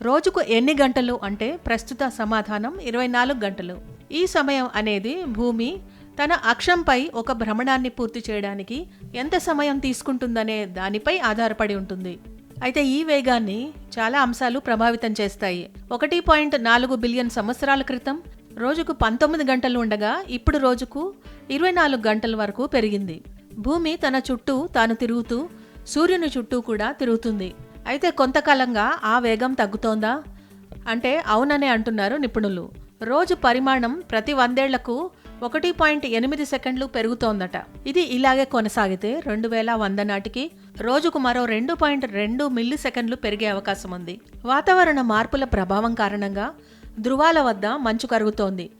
రోజుకు ఎన్ని గంటలు అంటే ప్రస్తుత సమాధానం ఇరవై నాలుగు గంటలు. ఈ సమయం అనేది భూమి తన అక్షంపై ఒక భ్రమణాన్ని పూర్తి చేయడానికి ఎంత సమయం తీసుకుంటుందనే దానిపై ఆధారపడి ఉంటుంది. అయితే ఈ వేగాన్ని చాలా అంశాలు ప్రభావితం చేస్తాయి. ఒకటి పాయింట్ నాలుగు బిలియన్ సంవత్సరాల క్రితం రోజుకు పంతొమ్మిది గంటలు ఉండగా ఇప్పుడు రోజుకు ఇరవై నాలుగు గంటల వరకు పెరిగింది. భూమి తన చుట్టూ తాను తిరుగుతూ సూర్యుని చుట్టూ కూడా తిరుగుతుంది. అయితే కొంతకాలంగా ఆ వేగం తగ్గుతోందా? అంటే అవుననే అంటున్నారు నిపుణులు. రోజు పరిమాణం ప్రతి వందేళ్ళకు ఒకటి పాయింట్ ఎనిమిది సెకండ్లు పెరుగుతోందట. ఇది ఇలాగే కొనసాగితే రెండు వేల వంద నాటికి రోజుకు మరో రెండు పాయింట్ రెండు మిల్లీ సెకండ్లు పెరిగే అవకాశం ఉంది. వాతావరణ మార్పుల ప్రభావం కారణంగా ధృవాల వద్ద మంచు కరుగుతోంది.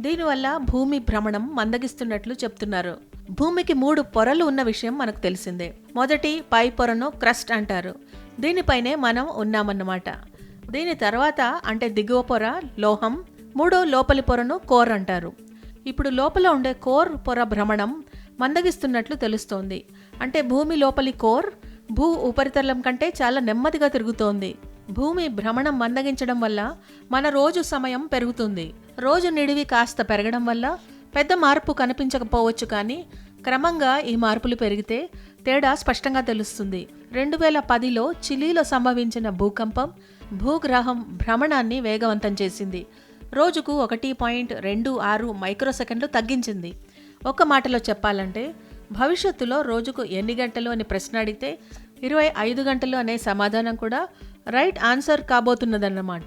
దీనివల్ల భూమి భ్రమణం మందగిస్తున్నట్లు చెప్తున్నారు. భూమికి మూడు పొరలు ఉన్న విషయం మనకు తెలిసిందే. మొదటి పై పొరను క్రస్ట్ అంటారు. దీనిపైనే మనం ఉన్నామన్నమాట. దీని తర్వాత అంటే దిగువ పొర లోహం మూడో లోపలి పొరను కోర్ అంటారు. ఇప్పుడు లోపల ఉండే కోర్ పొర భ్రమణం మందగిస్తున్నట్లు తెలుస్తోంది. అంటే భూమి లోపలి కోర్ భూ ఉపరితలం కంటే చాలా నెమ్మదిగా తిరుగుతోంది. భూమి భ్రమణం మందగించడం వల్ల మన రోజు సమయం పెరుగుతుంది. రోజు నిడివి కాస్త పెరగడం వల్ల పెద్ద మార్పు కనిపించకపోవచ్చు కానీ క్రమంగా ఈ మార్పులు పెరిగితే తేడా స్పష్టంగా తెలుస్తుంది. రెండు వేల పదిలో చిలీలో సంభవించిన భూకంపం భూగ్రహం భ్రమణాన్ని వేగవంతం చేసింది. రోజుకు ఒకటి పాయింట్ రెండు ఆరు మైక్రోసెకండ్లు తగ్గించింది. ఒక మాటలో చెప్పాలంటే భవిష్యత్తులో రోజుకు ఎన్ని గంటలు అని ప్రశ్న అడిగితే ఇరవై ఐదు గంటలు అనే సమాధానం కూడా రైట్ ఆన్సర్ కాబోతున్నదన్నమాట.